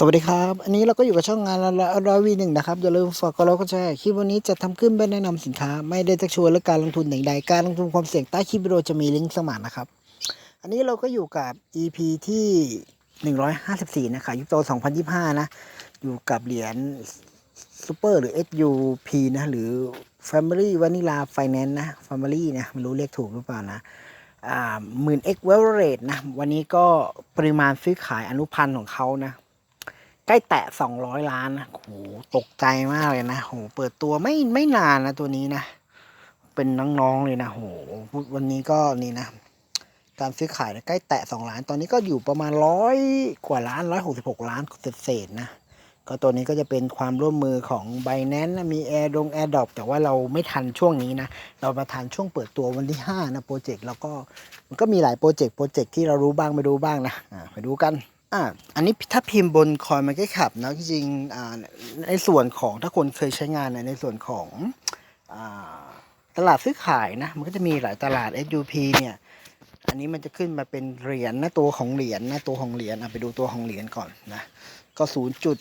สวัสดีครับ อันนี้เราก็อยู่กับช่องงานร้อยวีหนึ่งนะครับ อย่าลืมฝากกดไลค์กดแชร์คลิปวันนี้จะทำขึ้นเพื่อแนะนำสินค้า ไม่ได้จะชวนเรื่องการลงทุนใดๆการลงทุนความเสี่ยงใต้คลิปวิดีโอจะมีลิงก์สมัครนะครับ อันนี้เราก็อยู่กับ EP ที่ 154 นะครับยุคโต2025 นะ อยู่กับเหรียญซูเปอร์หรือ SUP นะ หรือ Family Vanilla Finance นะ Family นะ ไม่รู้เรียกถูกหรือเปล่านะหมื่น X w e l r a t e นะ วันนี้ก็ปริมาณซื้อขายอนุพันธ์ของเขานะ ใกล้แตะ 200 ล้านนะโหตกใจมากเลยนะโหเปิดตัวไม่ไม่นานนะตัวนี้นะ เป็นน้องๆเลยนะโหวันนี้ก็นี่นะ การซื้อขายใกล้แตะ 2 ล้าน ตอนนี้ก็อยู่ประมาณร้อยกว่าล้าน 166 ล้านเศษๆนะ ก็ตัวนี้ก็จะเป็นความร่วมมือของ b บ n a n c e นะมีแอร์ดงแอร์ดอปแต่ว่าเราไม่ทันช่วงนี้นะ เรามาทันช่วงเปิดตัววันที่ 5 นะโปรเจกต์แล้วก็มันก็มีหลายโปรเจกต์โปรเจกต์ที่เรารู้บ้างไม่รู้บ้างนะอ่าไปดูกัน อ่าอันนี้ถ้าพิมพ์บนคอยมันก็ขับนะจริงๆอ่าในส่วนของถ้าคนเคยใช้งานในในส่วนของอ่าตลาดซื้อขายนะมันก็จะมีหลายตลาด SUP เนี่ยอันนี้มันจะขึ้นมาเป็นเหรียญนะตัวของเหรียญนะตัวของเหรียญอะไปดูตัวของเหรียญก่อนนะก็ศูนย์จุด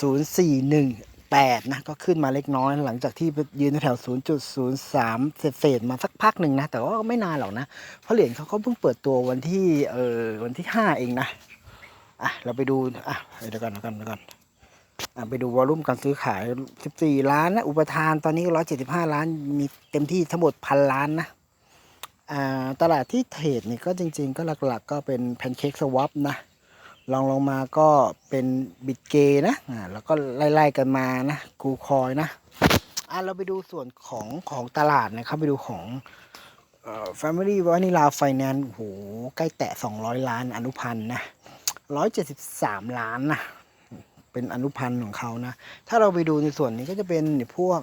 ศูนย์สี่หนึ่งแปดนะก็ขึ้นมาเล็กน้อยหลังจากที่ยืนแถวศูนย์จุดศูนย์สามเศษๆมาสักพักหนึ่งนะ แต่ว่าก็ไม่นานหรอกนะ เพราะเหรียญเขาก็เพิ่งเปิดตัววันที่เออวันที่ห้าเองนะ อะเราไปดูอะเดี๋ยวก่อนเดี๋ยวก่อนเดี๋ยวก่อนอะไปดูวอลลุ่มการซื้อขาย 14 ล้านนะอุปทานตอนนี้ 175 ล้านมีเต็มที่ทั้งหมดพันล้านนะอ่าตลาดที่เทรดนี่ก็จริง ๆ ก็หลักๆ ก็เป็นแพนเค้กสวอปนะลองลงมาก็เป็นบิตเกนะอ่าแล้วก็ไล่ๆกันมานะกูคอยนะอะเราไปดูส่วนของของตลาดนะครับไปดูของเอ่อ Family Vanilla Finance โหใกล้แตะ 200 ล้านอนุพันธ์นะ ร้อยเจ็ดสิบสามล้านนะเป็นอนุพันธ์ของเขานะ ถ้าเราไปดูในส่วนนี้ก็จะเป็นพวก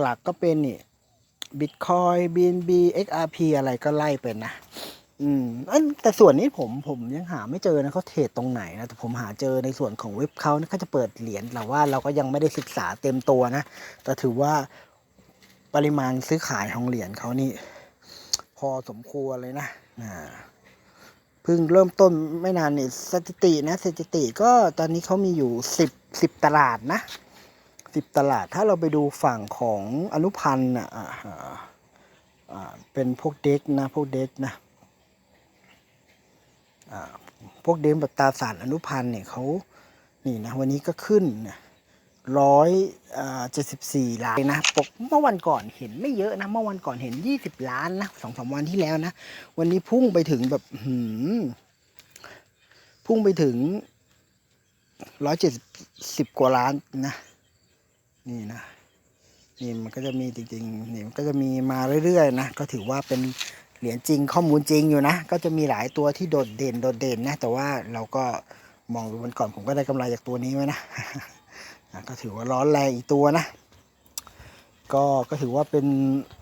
หลักๆก็เป็นนี่บิตคอย BNB XRP อะไรก็ไล่เป็นนะ อืมแต่ส่วนนี้ผมผมยังหาไม่เจอนะเขาเทรดตรงไหนนะ แต่ผมหาเจอในส่วนของเว็บเขานะเขาจะเปิดเหรียญแต่ว่าเราก็ยังไม่ได้ศึกษาเต็มตัวนะ แต่ถือว่าปริมาณซื้อขายของเหรียญเขานี่ พอสมควรเลยนะอ่า เพิ่งเริ่มต้นไม่นานนี่สถิตินะสถิติก็ตอนนี้เขามีอยู่สิบสิบตลาดนะสิบตลาดถ้าเราไปดูฝั่งของอนุพันธ์อะอ่าอ่าเป็นพวกเด็กนะพวกเด็กนะอ่าพวกเด็กแบบตาสารอนุพันธ์เนี่ยเขานี่นะวันนี้ก็ขึ้น ร้อยเจ็ดสิบสี่ล้านนะปกเมื่อวันก่อนเห็นไม่เยอะนะ เมื่อวันก่อนเห็นยี่สิบล้านนะสองสามวันที่แล้วนะ วันนี้พุ่งไปถึงแบบหืมพุ่งไปถึงร้อยเจ็ดสิบกว่าล้านนะ นี่นะนี่มันก็จะมีจริงๆนี่มันก็จะมีมาเรื่อยๆนะ ก็ถือว่าเป็นเหรียญจริงข้อมูลจริงอยู่นะ ก็จะมีหลายตัวที่โดดเด่นโดดเด่นนะ แต่ว่าเราก็มองดูวันก่อนผมก็ได้กำไรจากตัวนี้ไว้นะ ก็ถือว่าร้อนแรงอีกตัวนะ ก็ก็ถือว่าเป็น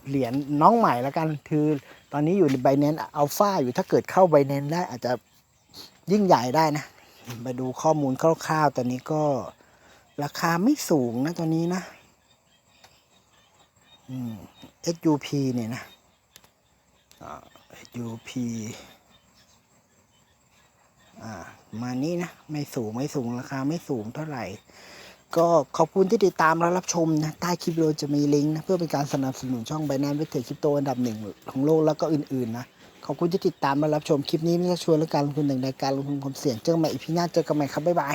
เหรียญน้องใหม่แล้วกัน คือตอนนี้อยู่ในไบแนนอัลฟาอยู่ถ้าเกิดเข้าไบแนนได้อาจจะยิ่งใหญ่ได้นะมาดูข้อมูลคร่าวๆตอนนี้ก็ราคาไม่สูงนะตอนนี้นะอืม SUP เนี่ยนะ SUP อ่ามานี้นะ ไม่สูงไม่สูงราคาไม่สูงเท่าไหร่ ก็ขอบคุณที่ติดตามและรับชมนะใต้คลิปเราจะมีลิงก์นะเพื่อเป็นการสนับสนุนช่องไบ n a n c e วิทยคริปโตอันดับหนึ่งของโลกแล้วก็อื่นๆนะขอบคุณที่ติดตามและรับชมคลิปนี้ไม่ใช่ชวนและการลงทุนหนึ่งในการลงทุนความเสี่ยงเจอกันใหม่อีพีหน้าเจอกันใหม่ครับบ๊ายบาย